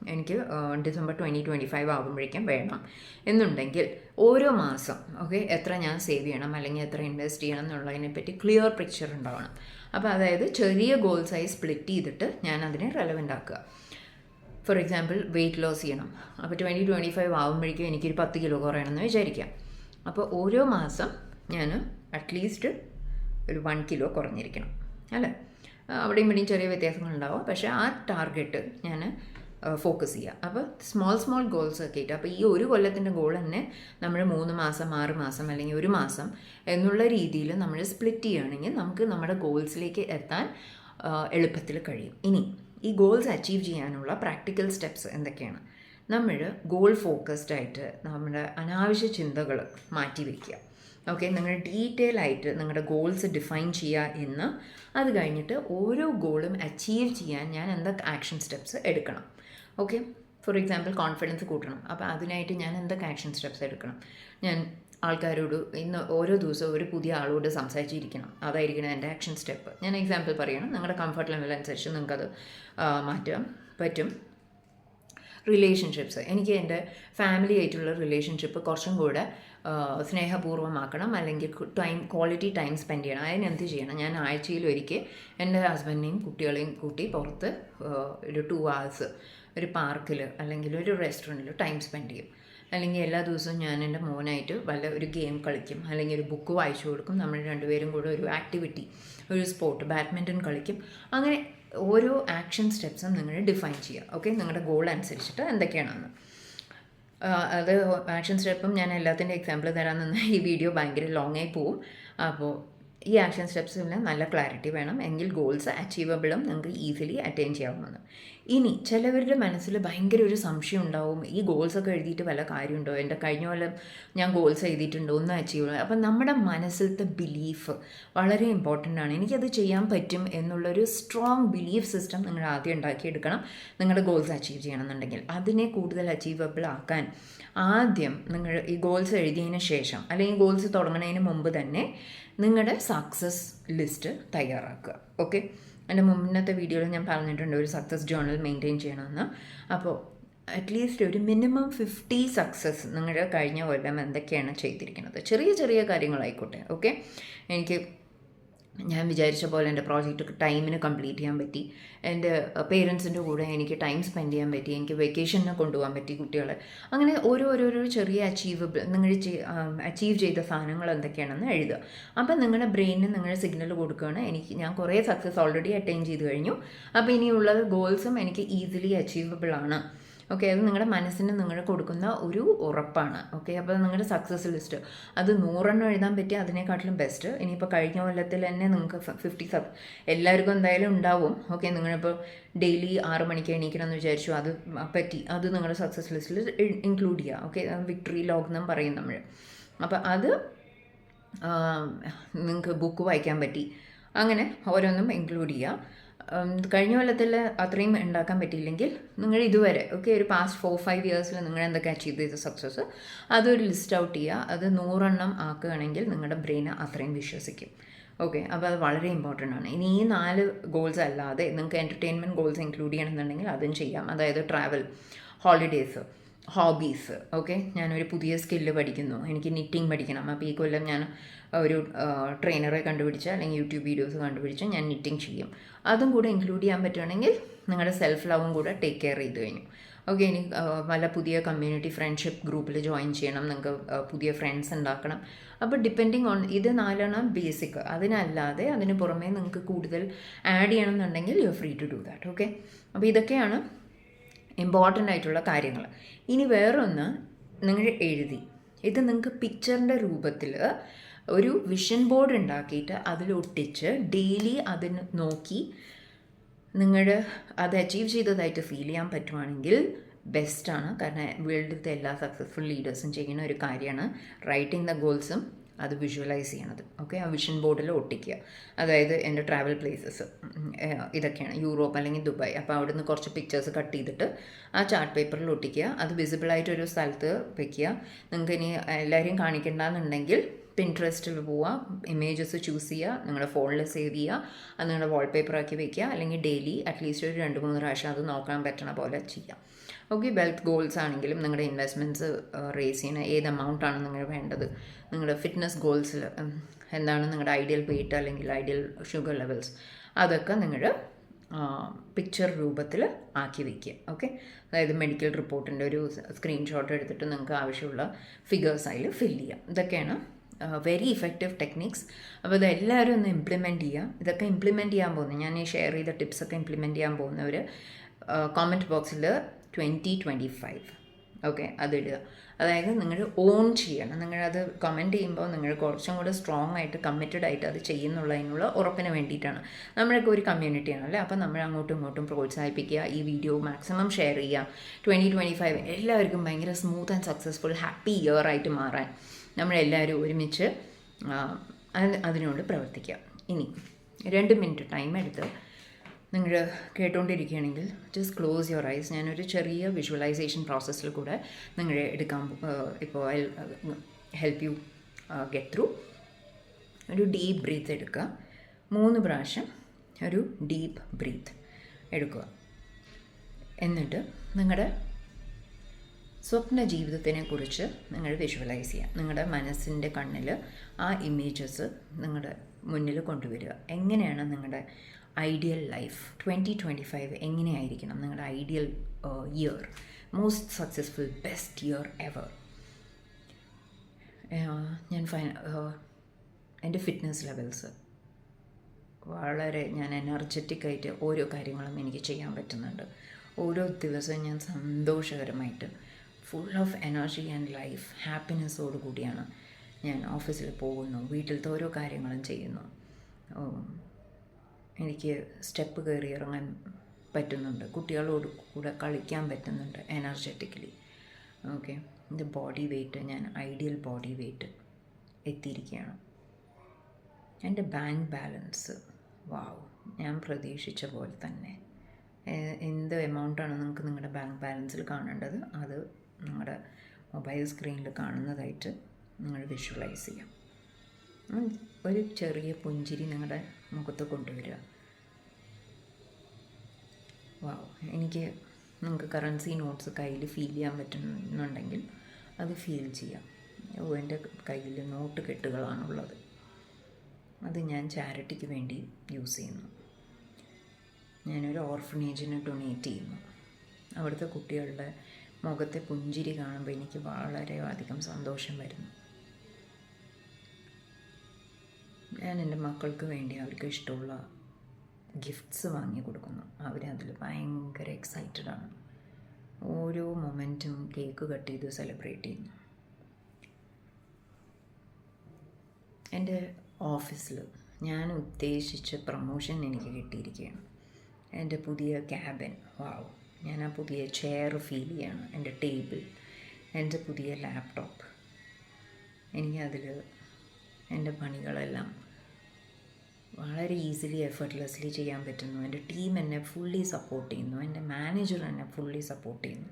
Speaker 1: എനിക്ക് ഡിസംബർ ട്വന്റി ട്വന്റി ഫൈവ് ആകുമ്പോഴേക്കും വേണം. എന്നുണ്ടെങ്കിൽ ഓരോ മാസം ഓക്കെ എത്ര ഞാൻ സേവ് ചെയ്യണം അല്ലെങ്കിൽ എത്ര ഇൻവെസ്റ്റ് ചെയ്യണം എന്നുള്ളതിനെ പറ്റി ക്ലിയർ പിക്ചർ ഉണ്ടാവണം. അപ്പോൾ അതായത് ചെറിയ ഗോൾസായി സ്പ്ലിറ്റ് ചെയ്തിട്ട് ഞാൻ അതിനെ റെലവെന്റ് ആക്കുക. ഫോർ എക്സാമ്പിൾ വെയിറ്റ് ലോസ് ചെയ്യണം. അപ്പോൾ ട്വന്റി ട്വന്റി ഫൈവ് ആകുമ്പോഴേക്കും എനിക്കൊരു പത്ത് കിലോ കുറയണമെന്ന് വിചാരിക്കാം. അപ്പോൾ ഓരോ മാസം ഞാൻ അറ്റ്ലീസ്റ്റ് ഒരു വൺ കിലോ കുറഞ്ഞിരിക്കണം. അല്ലേ? അവിടെയും ഇവിടെയും ചെറിയ വ്യത്യാസങ്ങളുണ്ടാവും പക്ഷേ ആ ടാർഗറ്റ് ഞാൻ ഫോക്കസ് ചെയ്യുക അപ്പോൾ സ്മോൾ സ്മോൾ ഗോൾസ് ഒക്കെ ആയിട്ട് അപ്പോൾ ഈ ഒരു കൊല്ലത്തിന്റെ ഗോൾ തന്നെ നമ്മൾ മൂന്ന് മാസം ആറ് മാസം അല്ലെങ്കിൽ ഒരു മാസം എന്നുള്ള രീതിയിൽ നമ്മൾ സ്പ്ലിറ്റ് ചെയ്യുകയാണെങ്കിൽ നമുക്ക് നമ്മുടെ ഗോൾസിലേക്ക് എത്താൻ എളുപ്പത്തിൽ കഴിയും. ഇനി ഈ ഗോൾസ് അച്ചീവ് ചെയ്യാനുള്ള പ്രാക്ടിക്കൽ സ്റ്റെപ്സ് എന്തൊക്കെയാണ്? നമ്മൾ ഗോൾ ഫോക്കസ്ഡ് ആയിട്ട് നമ്മുടെ അനാവശ്യ ചിന്തകൾ മാറ്റി വയ്ക്കുക ഓക്കെ നിങ്ങൾ ഡീറ്റെയിൽ ആയിട്ട് നിങ്ങളുടെ ഗോൾസ് ഡിഫൈൻ ചെയ്യുക എന്ന് അത് കഴിഞ്ഞിട്ട് ഓരോ ഗോളും അച്ചീവ് ചെയ്യാൻ ഞാൻ എന്തൊക്കെ ആക്ഷൻ സ്റ്റെപ്സ് എടുക്കണം? ഓക്കെ ഫോർ എക്സാമ്പിൾ കോൺഫിഡൻസ് കൂട്ടണം. അപ്പോൾ അതിനായിട്ട് ഞാൻ എന്തൊക്കെ ആക്ഷൻ സ്റ്റെപ്സ് എടുക്കണം? ഞാൻ ആൾക്കാരോട് ഇന്ന് ഓരോ ദിവസവും ഒരു പുതിയ ആളോട് സംസാരിച്ചിരിക്കണം. അതായിരിക്കണം എന്റെ ആക്ഷൻ സ്റ്റെപ്പ് ഞാൻ എക്സാമ്പിൾ പറയണം. നിങ്ങളുടെ കംഫർട്ട് ലെവൽ അനുസരിച്ച് നിങ്ങൾക്കത് മാറ്റാൻ പറ്റും. റിലേഷൻഷിപ്സ് എനിക്ക് എന്റെ ഫാമിലി ആയിട്ടുള്ള റിലേഷൻഷിപ്പ് കുറച്ചും കൂടെ സ്നേഹപൂർവമാക്കണം അല്ലെങ്കിൽ ടൈം ക്വാളിറ്റി ടൈം സ്പെൻഡ് ചെയ്യണം. അതിന് എന്ത് ചെയ്യണം? ഞാൻ ആഴ്ചയിൽ ഒരിക്കൽ എന്റെ ഹസ്ബൻഡിനെയും കുട്ടികളെയും കൂട്ടി പുറത്ത് ഒരു ടു അവേഴ്സ് ഒരു പാർക്കിൽ അല്ലെങ്കിൽ ഒരു റെസ്റ്റോറന്റിൽ ടൈം സ്പെൻഡ് ചെയ്യും. അല്ലെങ്കിൽ എല്ലാ ദിവസവും ഞാൻ എന്റെ മോനായിട്ട് വല്ല ഒരു ഗെയിം കളിക്കും. അല്ലെങ്കിൽ ഒരു ബുക്ക് വായിച്ചു കൊടുക്കും. നമ്മൾ രണ്ടുപേരും കൂടെ ഒരു ആക്ടിവിറ്റി ഒരു സ്പോർട്ട് ബാഡ്മിന്റൺ കളിക്കും. അങ്ങനെ ഓരോ ആക്ഷൻ സ്റ്റെപ്സും നിങ്ങൾ ഡിഫൈൻ ചെയ്യുക. ഓക്കെ? നിങ്ങളുടെ ഗോൾ അനുസരിച്ചിട്ട് എന്തൊക്കെയാണെന്ന്. അത് ആക്ഷൻ സ്റ്റെപ്പും ഞാൻ എല്ലാത്തിന്റെ എക്സാമ്പിൾ തരാമെന്ന് ഈ വീഡിയോ ഭയങ്കര ലോങ്ങായി പോവും. അപ്പോൾ ഈ ആക്ഷൻ സ്റ്റെപ്സിൽ നല്ല ക്ലാരിറ്റി വേണം എങ്കിൽ ഗോൾസ് അച്ചീവബിളും നിങ്ങൾക്ക് ഈസിലി അറ്റൈൻ ചെയ്യാവുന്നതാണ്. ഇനി ചിലവരുടെ മനസ്സിൽ ഭയങ്കര ഒരു സംശയം ഉണ്ടാവും. ഈ ഗോൾസൊക്കെ എഴുതിയിട്ട് വല്ല കാര്യമുണ്ടോ? എന്റെ കഴിഞ്ഞ കൊല്ലം ഞാൻ ഗോൾസ് എഴുതിയിട്ടുണ്ടോ ഒന്നും അച്ചീവ് അപ്പം നമ്മുടെ മനസ്സിലത്തെ ബിലീഫ് വളരെ ഇമ്പോർട്ടന്റ് ആണ്. എനിക്കത് ചെയ്യാൻ പറ്റും എന്നുള്ളൊരു സ്ട്രോങ് ബിലീഫ് സിസ്റ്റം നിങ്ങൾ ആദ്യം ഉണ്ടാക്കിയെടുക്കണം. നിങ്ങളുടെ ഗോൾസ് അച്ചീവ് ചെയ്യണമെന്നുണ്ടെങ്കിൽ. അതിനെ കൂടുതൽ അച്ചീവബിൾ ആക്കാൻ ആദ്യം നിങ്ങൾ ഈ ഗോൾസ് എഴുതിയതിന് ശേഷം അല്ലെങ്കിൽ ഗോൾസ് തുടങ്ങുന്നതിന് മുമ്പ് തന്നെ നിങ്ങളുടെ സക്സസ് ലിസ്റ്റ് തയ്യാറാക്കുക. ഓക്കെ എന്റെ മുന്നത്തെ വീഡിയോയിൽ ഞാൻ പറഞ്ഞിട്ടുണ്ട് ഒരു സക്സസ് ജേണൽ മെയിന്റെയിൻ ചെയ്യണമെന്ന്. അപ്പോൾ അറ്റ്ലീസ്റ്റ് ഒരു മിനിമം ഫിഫ്റ്റി സക്സസ് നിങ്ങളുടെ കഴിഞ്ഞ കൊല്ലം എന്തൊക്കെയാണ് ചെയ്തിരിക്കുന്നത്? ചെറിയ ചെറിയ കാര്യങ്ങളായിക്കോട്ടെ. ഓക്കെ എനിക്ക് ഞാൻ വിചാരിച്ച പോലെ എന്റെ പ്രോജക്റ്റ് ടൈമിന് കംപ്ലീറ്റ് ചെയ്യാൻ പറ്റി. എന്റെ പേരൻസിന്റെ കൂടെ എനിക്ക് ടൈം സ്പെൻഡ് ചെയ്യാൻ പറ്റി. എനിക്ക് വെക്കേഷന് കൊണ്ടുപോകാൻ പറ്റി കുട്ടികളെ. അങ്ങനെ ഓരോ ഓരോരോ ചെറിയ അച്ചീവബിൾ നിങ്ങൾ അച്ചീവ് ചെയ്ത സാധനങ്ങൾ എന്തൊക്കെയാണെന്ന് എഴുതുക. അപ്പം നിങ്ങളുടെ ബ്രെയിനിന് നിങ്ങൾ സിഗ്നൽ കൊടുക്കുകയാണ്. എനിക്ക് ഞാൻ കുറേ സക്സസ് ഓൾറെഡി അറ്റൈൻ ചെയ്ത് കഴിഞ്ഞു. അപ്പോൾ ഇനിയുള്ള ഗോൾസും എനിക്ക് ഈസിലി അച്ചീവബിൾ ആണ്. ഓക്കെ അത് നിങ്ങളുടെ മനസ്സിന് നിങ്ങൾ കൊടുക്കുന്ന ഒരു ഉറപ്പാണ്. ഓക്കെ അപ്പോൾ നിങ്ങളുടെ സക്സസ് ലിസ്റ്റ് അത് നൂറെണ്ണം എഴുതാൻ പറ്റിയ അതിനെക്കാട്ടിലും ബെസ്റ്റ് ഇനിയിപ്പോൾ കഴിഞ്ഞ കൊല്ലത്തിൽ തന്നെ നിങ്ങൾക്ക് ഫിഫ്റ്റി സബ് എല്ലാവർക്കും എന്തായാലും ഉണ്ടാവും. ഓക്കെ നിങ്ങളിപ്പോൾ ഡെയിലി ആറ് മണിക്ക് എണീക്കണം എന്ന് വിചാരിച്ചു. അത് പറ്റി. അത് നിങ്ങളുടെ സക്സസ് ലിസ്റ്റിൽ ഇൻക്ലൂഡ് ചെയ്യുക ഓക്കെ വിക്ടറി ലോഗ് എന്നും പറയും നമ്മൾ അപ്പോൾ അത് നിങ്ങൾക്ക് ബുക്ക് വായിക്കാൻ പറ്റി. അങ്ങനെ ഓരോന്നും ഇൻക്ലൂഡ് ചെയ്യുക കഴിഞ്ഞ കൊല്ലത്തിൽ അത്രയും ഉണ്ടാക്കാൻ പറ്റിയില്ലെങ്കിൽ നിങ്ങൾ ഇതുവരെ ഓക്കെ ഒരു പാസ്റ്റ് ഫോർ ഫൈവ് ഇയേഴ്സിൽ നിങ്ങൾ എന്തൊക്കെ അച്ചീവ് ചെയ്ത സക്സസ് അതൊരു ലിസ്റ്റ് ഔട്ട് ചെയ്യുക. അത് നൂറെണ്ണം ആക്കുകയാണെങ്കിൽ നിങ്ങളുടെ ബ്രെയിൻ അത്രയും വിശ്വസിക്കും. ഓക്കെ അപ്പോൾ അത് വളരെ ഇമ്പോർട്ടന്റ് ആണ്. ഇനി ഈ നാല് ഗോൾസ് അല്ലാതെ നിങ്ങൾക്ക് എന്റർടൈൻമെന്റ് ഗോൾസ് ഇൻക്ലൂഡ് ചെയ്യണമെന്നുണ്ടെങ്കിൽ അതും ചെയ്യാം. അതായത് ട്രാവൽ ഹോളിഡേയ്സ് ഹോബീസ് ഓക്കെ ഞാനൊരു പുതിയ സ്കില്ല് പഠിക്കുന്നു. എനിക്ക് നിറ്റിംഗ് പഠിക്കണം. അപ്പോൾ ഈ കൊല്ലം ഞാൻ ഒരു ട്രെയിനറെ കണ്ടുപിടിച്ച് അല്ലെങ്കിൽ യൂട്യൂബ് വീഡിയോസ് കണ്ടുപിടിച്ച് ഞാൻ നിറ്റിംഗ് ചെയ്യും. അതും കൂടെ ഇൻക്ലൂഡ് ചെയ്യാൻ പറ്റുകയാണെങ്കിൽ നിങ്ങളുടെ സെൽഫ് ലവും കൂടെ ടേക്ക് കെയർ ചെയ്ത് കഴിഞ്ഞു. ഓക്കെ ഇനി പല പുതിയ കമ്മ്യൂണിറ്റി ഫ്രണ്ട്ഷിപ്പ് ഗ്രൂപ്പിൽ ജോയിൻ ചെയ്യണം. നിങ്ങൾക്ക് പുതിയ ഫ്രണ്ട്സ് ഉണ്ടാക്കണം. അപ്പോൾ ഡിപ്പെൻഡിങ് ഓൺ ഇത് നാലെണ്ണം ബേസിക് അതിനല്ലാതെ അതിന് പുറമേ നിങ്ങൾക്ക് കൂടുതൽ ആഡ് ചെയ്യണം എന്നുണ്ടെങ്കിൽ you free to do that okay അപ്പോൾ ഇതൊക്കെയാണ് ഇമ്പോർട്ടന്റ് ആയിട്ടുള്ള കാര്യങ്ങൾ. ഇനി വേറൊന്ന് നിങ്ങൾ എഴുതി. ഇത് നിങ്ങൾക്ക് പിക്ചറിന്റെ രൂപത്തിൽ ഒരു വിഷൻ ബോർഡ് ഉണ്ടാക്കിയിട്ട് അതിലൊട്ടിച്ച് ഡെയിലി അതിന് നോക്കി നിങ്ങൾ അത് അച്ചീവ് ചെയ്തതായിട്ട് ഫീൽ ചെയ്യാൻ പറ്റുവാണെങ്കിൽ ബെസ്റ്റാണ് കാരണം വേൾഡിലത്തെ എല്ലാ സക്സസ്ഫുൾ ലീഡേഴ്സും ചെയ്യുന്ന ഒരു കാര്യമാണ് റൈറ്റിംഗ് ദ ഗോൾസും അത് വിഷ്വലൈസ് ചെയ്യണത്. ഓക്കെ ആ വിഷൻ ബോർഡിൽ ഒട്ടിക്കുക. അതായത് എന്റെ ട്രാവൽ പ്ലേസസ് ഇതൊക്കെയാണ്. യൂറോപ്പ് അല്ലെങ്കിൽ ദുബായ്. അപ്പോൾ അവിടുന്ന് കുറച്ച് പിക്ചേഴ്സ് കട്ട് ചെയ്തിട്ട് ആ ചാർട്ട് പേപ്പറിൽ ഒട്ടിക്കുക. അത് വിസിബിളായിട്ടൊരു സ്ഥലത്ത് വയ്ക്കുക നിങ്ങൾക്ക് ഇനി എല്ലാവരെയും കാണിക്കണ്ടെന്നുണ്ടെങ്കിൽ പിൻട്രസ്റ്റിൽ പോവുക ഇമേജസ് ചൂസ് ചെയ്യുക നിങ്ങളുടെ ഫോണിൽ സേവ് ചെയ്യുക അത് നിങ്ങളുടെ വാൾപേപ്പർ ആക്കി വെക്കുക അല്ലെങ്കിൽ ഡെയിലി അറ്റ്ലീസ്റ്റ് ഒരു രണ്ട് മൂന്ന് പ്രാവശ്യം അത് നോക്കാൻ പറ്റണ പോലെ ചെയ്യാം. ഓക്കെ വെൽത്ത് ഗോൾസ് ആണെങ്കിലും നിങ്ങളുടെ ഇൻവെസ്റ്റ്മെന്റ്സ് റേസ് ചെയ്യുന്ന ഏത് എമൗണ്ട് ആണ് നിങ്ങൾ വേണ്ടത്? നിങ്ങളുടെ ഫിറ്റ്നസ് ഗോൾസിൽ എന്താണ് നിങ്ങളുടെ ഐഡിയൽ വെയിറ്റ് അല്ലെങ്കിൽ ഐഡിയൽ ഷുഗർ ലെവൽസ് അതൊക്കെ നിങ്ങളുടെ പിക്ചർ രൂപത്തിൽ ആക്കി വയ്ക്കുക ഓക്കെ അതായത് മെഡിക്കൽ റിപ്പോർട്ടിന്റെ ഒരു സ്ക്രീൻഷോട്ട് എടുത്തിട്ട് നിങ്ങൾക്ക് ആവശ്യമുള്ള ഫിഗേഴ്സ് അതിൽ ഫില്ല് ചെയ്യാം. ഇതൊക്കെയാണ് വെരി ഇഫക്റ്റീവ് ടെക്നിക്സ് അപ്പോൾ ഇത് എല്ലാവരും ഒന്ന് ഇംപ്ലിമെന്റ് ചെയ്യുക. ഇതൊക്കെ ഇംപ്ലിമെന്റ് ചെയ്യാൻ പോകുന്നത് ഞാൻ ഈ ഷെയർ ചെയ്ത ടിപ്സൊക്കെ ഇംപ്ലിമെന്റ് ചെയ്യാൻ പോകുന്നവർ കോമന്റ് ബോക്സിൽ ട്വന്റി ട്വന്റി ഫൈവ് ഓക്കെ അതിടുക അതായത് നിങ്ങൾ ഓൺ ചെയ്യണം. നിങ്ങളത് കമന്റ് ചെയ്യുമ്പോൾ നിങ്ങൾ കുറച്ചും കൂടെ സ്ട്രോങ് ആയിട്ട് കമ്മിറ്റഡ് ആയിട്ട് അത് ചെയ്യുന്നുള്ളതിനുള്ള ഉറപ്പിന് വേണ്ടിയിട്ടാണ്. നമ്മളൊക്കെ ഒരു കമ്മ്യൂണിറ്റിയാണ് അല്ലേ? അപ്പോൾ നമ്മൾ അങ്ങോട്ടും ഇങ്ങോട്ടും പ്രോത്സാഹിപ്പിക്കുക ഈ വീഡിയോ മാക്സിമം ഷെയർ ചെയ്യുക. ട്വന്റി ട്വന്റി ഫൈവ് എല്ലാവർക്കും ഭയങ്കര smooth and successful happy year ആയിട്ട് മാറാൻ. നമ്മളെല്ലാവരും ഒരുമിച്ച് അതിനോട് പ്രവർത്തിക്കാം. ഇനി രണ്ട് മിനിറ്റ് ടൈം എടുത്ത് നിങ്ങൾ കേട്ടുകൊണ്ടിരിക്കുകയാണെങ്കിൽ ജസ്റ്റ് ക്ലോസ് യുവർ ഐസ് ഞാനൊരു ചെറിയ വിഷ്വലൈസേഷൻ പ്രോസസ്സിൽ കൂടെ നിങ്ങളെ എടുക്കാൻ ഇപ്പോൾ I help you get through ഒരു ഡീപ്പ് ബ്രീത്ത് എടുക്കുക. മൂന്ന് പ്രാവശ്യം ഒരു ഡീപ്പ് ബ്രീത്ത് എടുക്കുക. എന്നിട്ട് നിങ്ങളുടെ സ്വപ്ന ജീവിതത്തിനെ കുറിച്ച് നിങ്ങൾ വിഷ്വലൈസ് ചെയ്യുക നിങ്ങളുടെ മനസ്സിന്റെ കണ്ണിൽ ആ ഇമേജസ് നിങ്ങളുടെ മുന്നിൽ കൊണ്ടുവരിക. എങ്ങനെയാണ് നിങ്ങളുടെ ideal life twenty twenty five എങ്ങനെയായിരിക്കണം നിങ്ങളുടെ ideal year most successful best year ever ഞാൻ ഫൈ എന്റെ ഫിറ്റ്നസ് ലെവൽസ് വളരെ ഞാൻ എനർജറ്റിക് ആയിട്ട് ഓരോ കാര്യങ്ങളും എനിക്ക് ചെയ്യാൻ പറ്റുന്നുണ്ട്. ഓരോ ദിവസവും ഞാൻ സന്തോഷകരമായിട്ട് full of energy and life ഹാപ്പിനെസ്സോട് കൂടിയാണ് ഞാൻ ഓഫീസിൽ പോകുന്നു വീട്ടിലത്തെ ഓരോ കാര്യങ്ങളും ചെയ്യുന്നു. എനിക്ക് സ്റ്റെപ്പ് കയറി ഇറങ്ങാൻ പറ്റുന്നുണ്ട്. കുട്ടികളോട് കൂടെ കളിക്കാൻ പറ്റുന്നുണ്ട് എനർജറ്റിക്കലി ഓക്കെ എന്റെ ബോഡി വെയ്റ്റ് ഞാൻ ഐഡിയൽ ബോഡി വെയ്റ്റ് എത്തിയിരിക്കുകയാണ്. എന്റെ ബാങ്ക് ബാലൻസ് വാവ് ഞാൻ പ്രതീക്ഷിച്ച പോലെ തന്നെ. എന്ത് എമൗണ്ടാണ് നിങ്ങൾക്ക് നിങ്ങളുടെ ബാങ്ക് ബാലൻസിൽ കാണേണ്ടത്? അത് നിങ്ങളുടെ മൊബൈൽ സ്ക്രീനിൽ കാണുന്നതായിട്ട് നിങ്ങൾ വിഷ്വലൈസ് ചെയ്യാം. ഒരു ചെറിയ പുഞ്ചിരി നിങ്ങളുടെ മുഖത്ത് കൊണ്ടുവരിക. വാവ് എനിക്ക് നിങ്ങൾക്ക് കറൻസി നോട്ട്സ് കയ്യിൽ ഫീൽ ചെയ്യാൻ പറ്റുന്നുണ്ടെങ്കിൽ അത് ഫീൽ ചെയ്യാം. എന്റെ കയ്യിൽ നോട്ട് കെട്ടുകളാണുള്ളത്. അത് ഞാൻ ചാരിറ്റിക്ക് വേണ്ടി യൂസ് ചെയ്യുന്നു. ഞാനൊരു ഓർഫനേജിന് ഡൊണേറ്റ് ചെയ്യുന്നു. അവിടുത്തെ കുട്ടികളുടെ മുഖത്തെ പുഞ്ചിരി കാണുമ്പോൾ എനിക്ക് വളരെ അധികം സന്തോഷം വരുന്നു. ഞാൻ എന്റെ മക്കൾക്ക് വേണ്ടി അവർക്ക് ഇഷ്ടമുള്ള ഗിഫ്റ്റ്സ് വാങ്ങി കൊടുക്കുന്നു. അവരതിൽ ഭയങ്കര എക്സൈറ്റഡ് ആണ്. ഓരോ മൊമെന്റും കേക്ക് കട്ട് ചെയ്ത് സെലിബ്രേറ്റ് ചെയ്യുന്നു. എന്റെ ഓഫീസിൽ ഞാൻ ഉദ്ദേശിച്ച പ്രൊമോഷൻ എനിക്ക് കിട്ടിയിരിക്കുകയാണ്. എന്റെ പുതിയ ക്യാബിൻ വാവ് ഞാൻ ആ പുതിയ ചെയർ ഫീൽ ചെയ്യാണ് എന്റെ ടേബിൾ എന്റെ പുതിയ ലാപ്ടോപ്പ് എനിക്കതിൽ എന്റെ പണികളെല്ലാം വളരെ ഈസിലി എഫർട്ട്ലെസ്ലി ചെയ്യാൻ പറ്റുന്നു. എന്റെ ടീം എന്നെ ഫുള്ളി സപ്പോർട്ട് ചെയ്യുന്നു. എന്റെ മാനേജർ എന്നെ ഫുള്ളി സപ്പോർട്ട് ചെയ്യുന്നു.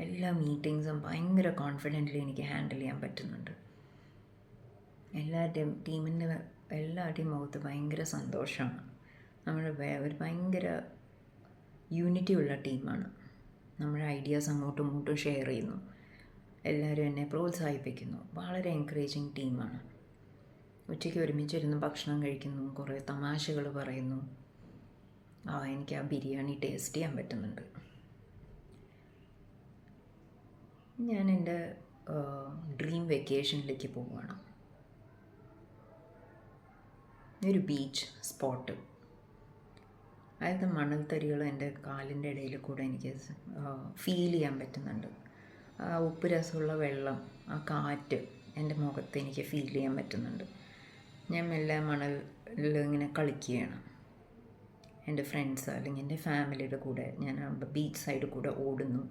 Speaker 1: എല്ലാ മീറ്റിങ്സും ഭയങ്കര കോൺഫിഡന്റ്ലി എനിക്ക് ഹാൻഡിൽ ചെയ്യാൻ പറ്റുന്നുണ്ട്. എല്ലാവരുടെയും ടീമിന്റെ എല്ലാവരുടെയും മുഖത്ത് ഭയങ്കര സന്തോഷമാണ്. നമ്മുടെ ഒരു ഭയങ്കര യൂണിറ്റി ഉള്ള ടീമാണ്. നമ്മുടെ ഐഡിയാസ് അങ്ങോട്ടും ഇങ്ങോട്ടും ഷെയർ ചെയ്യുന്നു. എല്ലാവരും എന്നെ പ്രോത്സാഹിപ്പിക്കുന്നു. വളരെ എൻകറേജിങ് ടീമാണ് ഉച്ചയ്ക്ക് ഒരുമിച്ചിരുന്ന് ഭക്ഷണം കഴിക്കുന്നു കുറേ തമാശകൾ പറയുന്നു. ആ എനിക്ക് ആ ബിരിയാണി ടേസ്റ്റ് ചെയ്യാൻ പറ്റുന്നുണ്ട്. ഞാൻ എന്റെ ഡ്രീം വെക്കേഷനിലേക്ക് പോവുകയാണ്. ഒരു ബീച്ച് സ്പോട്ട് അതായത് മണൽത്തരികൾ എന്റെ കാലിന്റെ ഇടയിൽ കൂടെ എനിക്ക് ഫീൽ ചെയ്യാൻ പറ്റുന്നുണ്ട്. ആ ഉപ്പ് രസമുള്ള വെള്ളം ആ കാറ്റ് എന്റെ മുഖത്ത് എനിക്ക് ഫീൽ ചെയ്യാൻ പറ്റുന്നുണ്ട്. ഞാൻ മെല്ലെ മണലിൽ ഇങ്ങനെ കളിക്കുകയാണ്. എന്റെ ഫ്രണ്ട്സ് അല്ലെങ്കിൽ എന്റെ ഫാമിലിയുടെ കൂടെ ഞാൻ ബീച്ച് സൈഡിൽ കൂടെ ഓടുന്നു.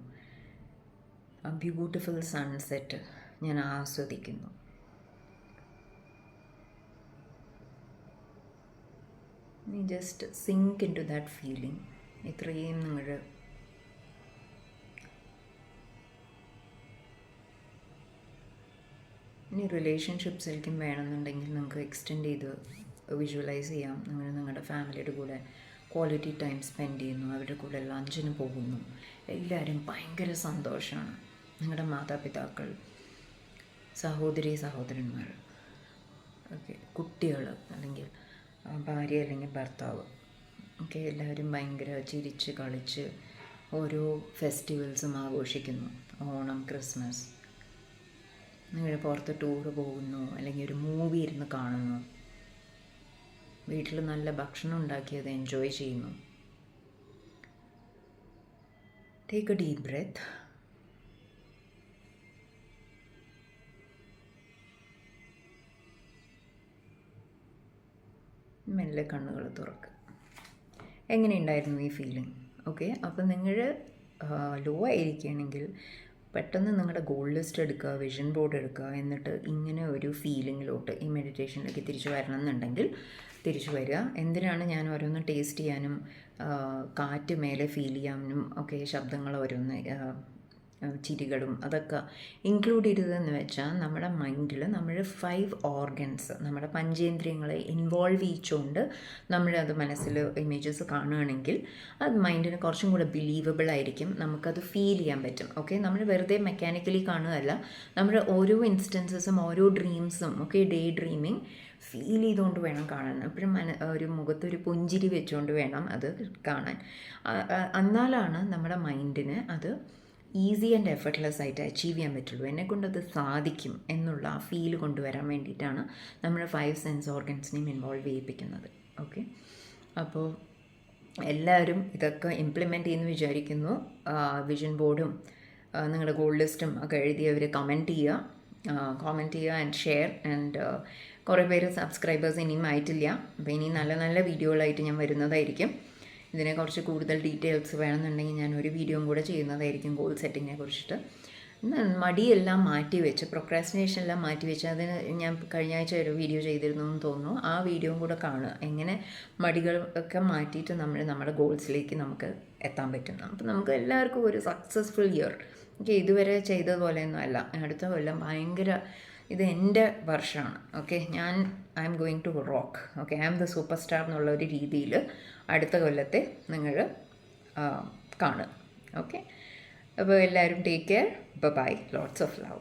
Speaker 1: ആ ബ്യൂട്ടിഫുൾ സൺസെറ്റ് ഞാൻ ആസ്വദിക്കുന്നു. നീ just sink into that feeling ഇത്രയും നിങ്ങൾ ഇനി റിലേഷൻഷിപ്സിലേക്കും വേണമെന്നുണ്ടെങ്കിൽ നിങ്ങൾക്ക് എക്സ്റ്റെൻഡ് ചെയ്ത് വിഷ്വലൈസ് ചെയ്യാം. നിങ്ങൾ നിങ്ങളുടെ ഫാമിലിയുടെ കൂടെ ക്വാളിറ്റി ടൈം സ്പെൻഡ് ചെയ്യുന്നു. അവരുടെ കൂടെ ലഞ്ചിന് പോകുന്നു. എല്ലാവരും ഭയങ്കര സന്തോഷമാണ്. നിങ്ങളുടെ മാതാപിതാക്കൾ സഹോദരി സഹോദരന്മാർ ഓക്കെ കുട്ടികൾ അല്ലെങ്കിൽ ഭാര്യ അല്ലെങ്കിൽ ഭർത്താവ്. ഒക്കെ എല്ലാവരും ഭയങ്കര ചിരിച്ച് കളിച്ച് ഓരോ ഫെസ്റ്റിവൽസും ആഘോഷിക്കുന്നു. ഓണം ക്രിസ്മസ്. നിങ്ങൾ പുറത്ത് ടൂറ് പോകുന്നു അല്ലെങ്കിൽ ഒരു മൂവി ഇരുന്ന് കാണുന്നു. വീട്ടിൽ നല്ല ഭക്ഷണം ഉണ്ടാക്കി അത് എൻജോയ് ചെയ്യുന്നു. ടേക്ക് എ ഡീപ് ബ്രെത്ത് മെല്ലെ കണ്ണുകൾ തുറക്കുക എങ്ങനെയുണ്ടായിരുന്നു ഈ ഫീലിംഗ് ഓക്കെ അപ്പോൾ നിങ്ങൾ ലോ ആയിരിക്കുകയാണെങ്കിൽ പെട്ടെന്ന് നിങ്ങളുടെ ഗോൾ ലിസ്റ്റ് എടുക്കുക വിഷൻ ബോർഡ് എടുക്കുക എന്നിട്ട് ഇങ്ങനെ ഒരു ഫീലിങ്ങിലോട്ട് ഈ മെഡിറ്റേഷനിലേക്ക് തിരിച്ചു വരണം എന്നുണ്ടെങ്കിൽ തിരിച്ചു വരിക. എന്തിനാണ് ഞാൻ ഓരോന്ന് ടേസ്റ്റ് ചെയ്യാനും കാറ്റ് മേലെ ഫീൽ ചെയ്യാനും ഒക്കെ ശബ്ദങ്ങൾ ഓരോന്ന് ചിരികളും അതൊക്കെ ഇൻക്ലൂഡ് ചെയ്തതെന്ന് വെച്ചാൽ നമ്മുടെ മൈൻഡിൽ നമ്മൾ ഫൈവ് ഓർഗൻസ് നമ്മുടെ പഞ്ചേന്ദ്രിയങ്ങളെ ഇൻവോൾവ് ചെയ്യിച്ചുകൊണ്ട് നമ്മളത് മനസ്സിൽ ഇമേജസ് കാണുകയാണെങ്കിൽ അത് മൈൻഡിന് കുറച്ചും കൂടെ ബിലീവബിൾ ആയിരിക്കും. നമുക്കത് ഫീൽ ചെയ്യാൻ പറ്റും. ഓക്കെ നമ്മൾ വെറുതെ മെക്കാനിക്കലി കാണുകയല്ല. നമ്മുടെ ഓരോ ഇൻസ്റ്റൻസസും ഓരോ ഡ്രീംസും ഒക്കെ ഡേ ഡ്രീമിങ് ഫീൽ ചെയ്തുകൊണ്ട് വേണം കാണാൻ. എപ്പോഴും മന ഒരു മുഖത്തൊരു പുഞ്ചിരി വെച്ചുകൊണ്ട് വേണം അത് കാണാൻ. എന്നാലാണ് നമ്മുടെ മൈൻഡിന് അത് ഈസി ആൻഡ് എഫർട്ട്ലെസ് ആയിട്ട് അച്ചീവ് ചെയ്യാൻ പറ്റുള്ളൂ. എന്നെക്കൊണ്ട് കൊണ്ടത് സാധിക്കും എന്നുള്ള ആ ഫീൽ കൊണ്ടുവരാൻ വേണ്ടിയിട്ടാണ് നമ്മൾ ഫൈവ് സെൻസ് ഓർഗൻസിനെയും ഇൻവോൾവ് ചെയ്യിപ്പിക്കുന്നത്. ഓക്കെ അപ്പോൾ എല്ലാവരും ഇതൊക്കെ ഇംപ്ലിമെന്റ് ചെയ്യുന്നു വിചാരിക്കുന്നു. വിഷൻ ബോർഡും നിങ്ങളുടെ ഗോൾ ലിസ്റ്റും ഒക്കെ എഴുതിയവർ കമന്റ് ചെയ്യുക. കോമെന്റ് ചെയ്യുക ആൻഡ് ഷെയർ ആൻഡ് കുറേ പേര് സബ്സ്ക്രൈബേഴ്സ് ഇനിയും ആയിട്ടില്ല. അപ്പോൾ ഇനി നല്ല നല്ല വീഡിയോകളായിട്ട് ഞാൻ വരുന്നതായിരിക്കും. ഇതിനെക്കുറിച്ച് കൂടുതൽ ഡീറ്റെയിൽസ് വേണമെന്നുണ്ടെങ്കിൽ ഞാൻ ഒരു വീഡിയോയും കൂടെ ചെയ്യുന്നതായിരിക്കും ഗോൾ സെറ്റിങ്ങിനെ കുറിച്ചിട്ട്. മടിയെല്ലാം മാറ്റി വെച്ച് പ്രൊക്രാസ്റ്റിനേഷൻ എല്ലാം മാറ്റി വെച്ച് അതിന് ഞാൻ കഴിഞ്ഞ ആഴ്ച ഒരു വീഡിയോ ചെയ്തിരുന്നു എന്ന് തോന്നുന്നു. ആ വീഡിയോയും കൂടെ കാണുക. എങ്ങനെ മടികൾ ഒക്കെ മാറ്റിയിട്ട് നമ്മൾ നമ്മുടെ ഗോൾസിലേക്ക് നമുക്ക് എത്താൻ പറ്റും. അപ്പം നമുക്ക് എല്ലാവർക്കും ഒരു സക്സസ്ഫുൾ ഇയർ ഓക്കെ ഇതുവരെ ചെയ്തതുപോലെയൊന്നും അല്ല. അടുത്ത കൊല്ലം ഭയങ്കര ഇത് എന്റെ വർഷമാണ് ഓക്കെ ഞാൻ I'm going to rock okay I am the superstar എന്നുള്ള ഒരു രീതിയിൽ അടുത്ത കൊല്ലത്തെ നിങ്ങൾ കാണുക. ഓക്കെ അപ്പോൾ എല്ലാവരും take care bye lots of love